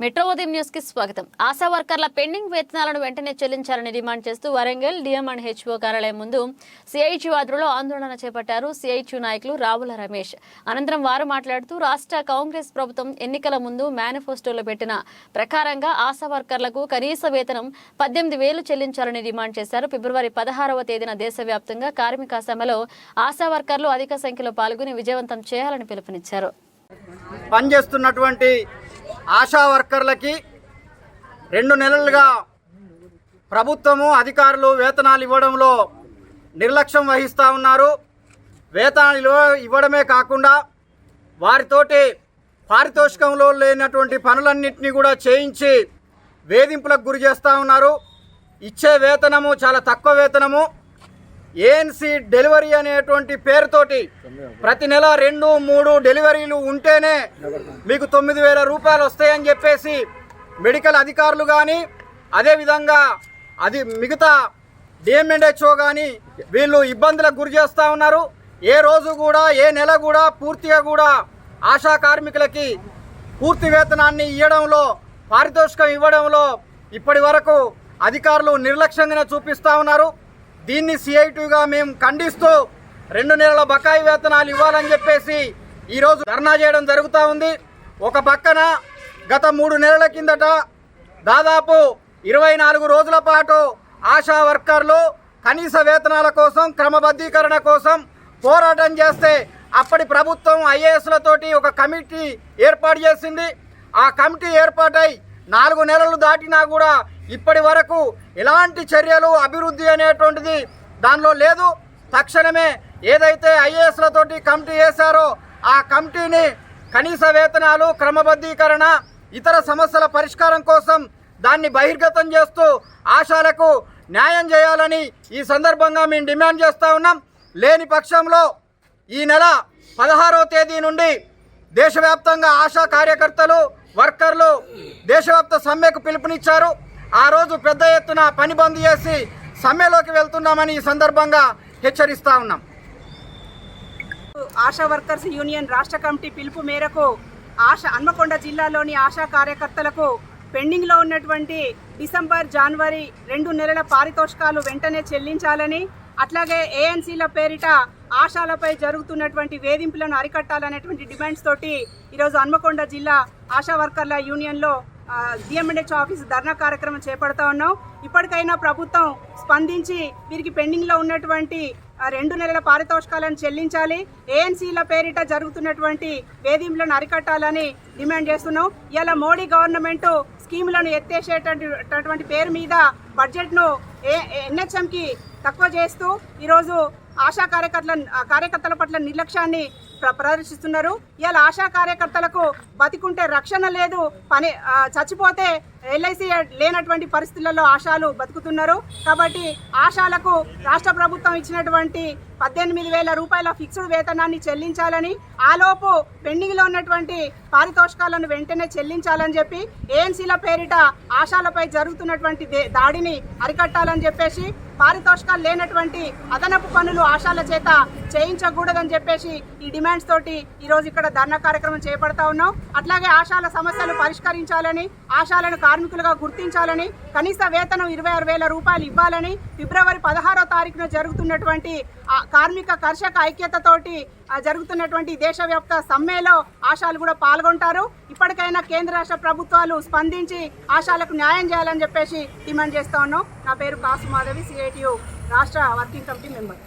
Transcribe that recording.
Metro ఉదయం న్యూస్కి స్వాగతం. ఆశా వర్కర్ల పెండింగ్ వేతనాలను వెంటనే చెల్లించాలని డిమాండ్ చేస్తూ వరంగల్ డిఎం అండ్ హెచ్ఓ కార్యాలయం ముందు సిఐటి ఆధ్వర్యంలో ఆందోళన చేపట్టారు సిఐటి నాయకులు రావుల రమేష్. అనంతరం వారు మాట్లాడుతూ రాష్ట్ర కాంగ్రెస్ ప్రభుత్వం ఎన్నికల ముందు మేనిఫెస్టోలో పెట్టిన ప్రకారంగా ఆశా వర్కర్లకు కనీస వేతనం పద్దెనిమిది వేలు చెల్లించాలని డిమాండ్ చేశారు. ఫిబ్రవరి పదహారవ తేదీన దేశవ్యాప్తంగా కార్మిక సమ్మెలో ఆశా వర్కర్లు అధిక సంఖ్యలో పాల్గొని విజయవంతం చేయాలని పిలుపునిచ్చారు. పనిచేస్తున్నటువంటి ఆశా వర్కర్లకి రెండు నెలలుగా ప్రభుత్వము అధికారులు వేతనాలు ఇవ్వడంలో నిర్లక్ష్యం వహిస్తూ ఉన్నారు. వేతనాలు ఇవ్వ- ఇవ్వడమే కాకుండా వారితోటి పారితోషికంలో లేనటువంటి పనులన్నింటినీ కూడా చేయించి వేధింపులకు గురి చేస్తూ ఉన్నారు. ఇచ్చే వేతనము చాలా తక్కువ వేతనము. ఏఎన్సీ డెలివరీ అనేటువంటి పేరుతోటి ప్రతి నెల రెండు మూడు డెలివరీలు ఉంటేనే మీకు తొమ్మిది వేల రూపాయలు వస్తాయని చెప్పేసి మెడికల్ అధికారులు కానీ అదేవిధంగా అది మిగతా డిఎంఎన్హెచ్ఓ కానీ వీళ్ళు ఇబ్బందులకు గురి చేస్తూ ఉన్నారు. ఏ రోజు కూడా ఏ నెల కూడా పూర్తిగా కూడా ఆశా కార్మికులకి పూర్తి వేతనాన్ని ఇవ్వడంలో పారితోషికం ఇవ్వడంలో ఇప్పటి వరకు అధికారులు నిర్లక్ష్యంగా చూపిస్తూ ఉన్నారు. దీన్ని సిఐటిగా మేము ఖండిస్తూ రెండు నెలల బకాయి వేతనాలు ఇవ్వాలని చెప్పేసి ఈరోజు ధర్నా చేయడం జరుగుతూ ఉంది. ఒక పక్కన గత మూడు నెలల కిందట దాదాపు ఇరవై నాలుగు రోజుల పాటు ఆశా వర్కర్లు కనీస వేతనాల కోసం క్రమబద్ధీకరణ కోసం పోరాటం చేస్తే అప్పటి ప్రభుత్వం ఐఏఎస్లతోటి ఒక కమిటీ ఏర్పాటు చేసింది. ఆ కమిటీ ఏర్పాటై నాలుగు నెలలు దాటినా కూడా ఇప్పటి వరకు ఎలాంటి చర్యలు అభివృద్ధి అనేటువంటిది దానిలో లేదు. తక్షణమే ఏదైతే ఐఏఎస్లతోటి కమిటీ వేశారో ఆ కమిటీని కనీస వేతనాలు క్రమబద్ధీకరణ ఇతర సమస్యల పరిష్కారం కోసం దాన్ని బహిర్గతం చేస్తూ ఆశాలకు న్యాయం చేయాలని ఈ సందర్భంగా మేము డిమాండ్ చేస్తూ ఉన్నాం. లేని పక్షంలో ఈ నెల పదహారవ తేదీ నుండి దేశవ్యాప్తంగా ఆశా కార్యకర్తలు వర్కర్లు దేశవ్యాప్త సమ్మెకు పిలుపునిచ్చారు. ఆ రోజు పెద్ద ఎత్తున పని బంద్ చేసి సమ్మెలోకి వెళ్తున్నామని ఈ సందర్భంగా హెచ్చరిస్తా ఉన్నాం. ఆశా వర్కర్స్ యూనియన్ రాష్ట్ర కమిటీ పిలుపు మేరకు ఆశ హన్మకొండ జిల్లాలోని ఆశా కార్యకర్తలకు పెండింగ్లో ఉన్నటువంటి డిసెంబర్ జనవరి రెండు నెలల పారితోషికాలు వెంటనే చెల్లించాలని అట్లాగే ఏఎన్సీల పేరిట ఆశాలపై జరుగుతున్నటువంటి వేధింపులను అరికట్టాలనేటువంటి డిమాండ్స్ తోటి ఈరోజు హన్మకొండ జిల్లా ఆశా వర్కర్ల యూనియన్లో డిఎంఎన్హెచ్ ఆఫీస్ ధర్నా కార్యక్రమం చేపడతా ఉన్నాం. ఇప్పటికైనా ప్రభుత్వం స్పందించి వీరికి పెండింగ్లో ఉన్నటువంటి రెండు నెలల పారితోషికాలను చెల్లించాలి. ఏఎన్సీల పేరిట జరుగుతున్నటువంటి వేధింపులను అరికట్టాలని డిమాండ్ చేస్తున్నాం. ఇలా మోడీ గవర్నమెంట్ స్కీములను ఎత్తేసేటటువంటి పేరు మీద బడ్జెట్ను ఏ ఎన్హెచ్ఎంకి తక్కువ చేస్తూ ఈరోజు ఆశా కార్యకర్తల కార్యకర్తల పట్ల నిర్లక్ష్యాన్ని ప్రదర్శిస్తున్నారు. ఇవాళ ఆశా కార్యకర్తలకు బతికుంటే రక్షణ లేదు పని చచ్చిపోతే ఎల్ఐసి లేనటువంటి పరిస్థితులలో ఆశాలు బతుకుతున్నారు. కాబట్టి ఆశాలకు రాష్ట్ర ప్రభుత్వం ఇచ్చినటువంటి పద్దెనిమిది వేల రూపాయల ఫిక్స్డ్ వేతనాన్ని చెల్లించాలని ఆలోపు పెండింగ్లో ఉన్నటువంటి పారితోషికాలను వెంటనే చెల్లించాలని చెప్పి ఏఎన్సీల పేరిట ఆశాలపై జరుగుతున్నటువంటి దే- దాడిని అరికట్టాలని చెప్పేసి పారితోషికాలు లేనటువంటి అదనపు పనులు ఆశాల చేత చేయించకూడదని చెప్పేసి ఈ డిమాండ్స్ తోటి ఈరోజు ఇక్కడ ధర్నా కార్యక్రమం చేపడతా ఉన్నాం. అట్లాగే ఆశాల సమస్యలు పరిష్కరించాలని ఆశాలను కార్మికులుగా గుర్తించాలని కనీస వేతనం ఇరవై ఆరు వేల రూపాయలు ఇవ్వాలని ఫిబ్రవరి పదహారో తారీఖున జరుగుతున్నటువంటి కార్మిక కర్షక ఐక్యతతోటి జరుగుతున్నటువంటి దేశవ్యాప్త సమ్మెలో ఆశాలు కూడా పాల్గొంటారు. ఇప్పటికైనా కేంద్ర రాష్ట్ర ప్రభుత్వాలు స్పందించి ఆశాలకు న్యాయం చేయాలని చెప్పేసి డిమాండ్ చేస్తా ఉన్నాం. నా పేరు కాసు మాధవి సిఐటియు రాష్ట్ర వర్కింగ్ కమిటీ మెంబర్.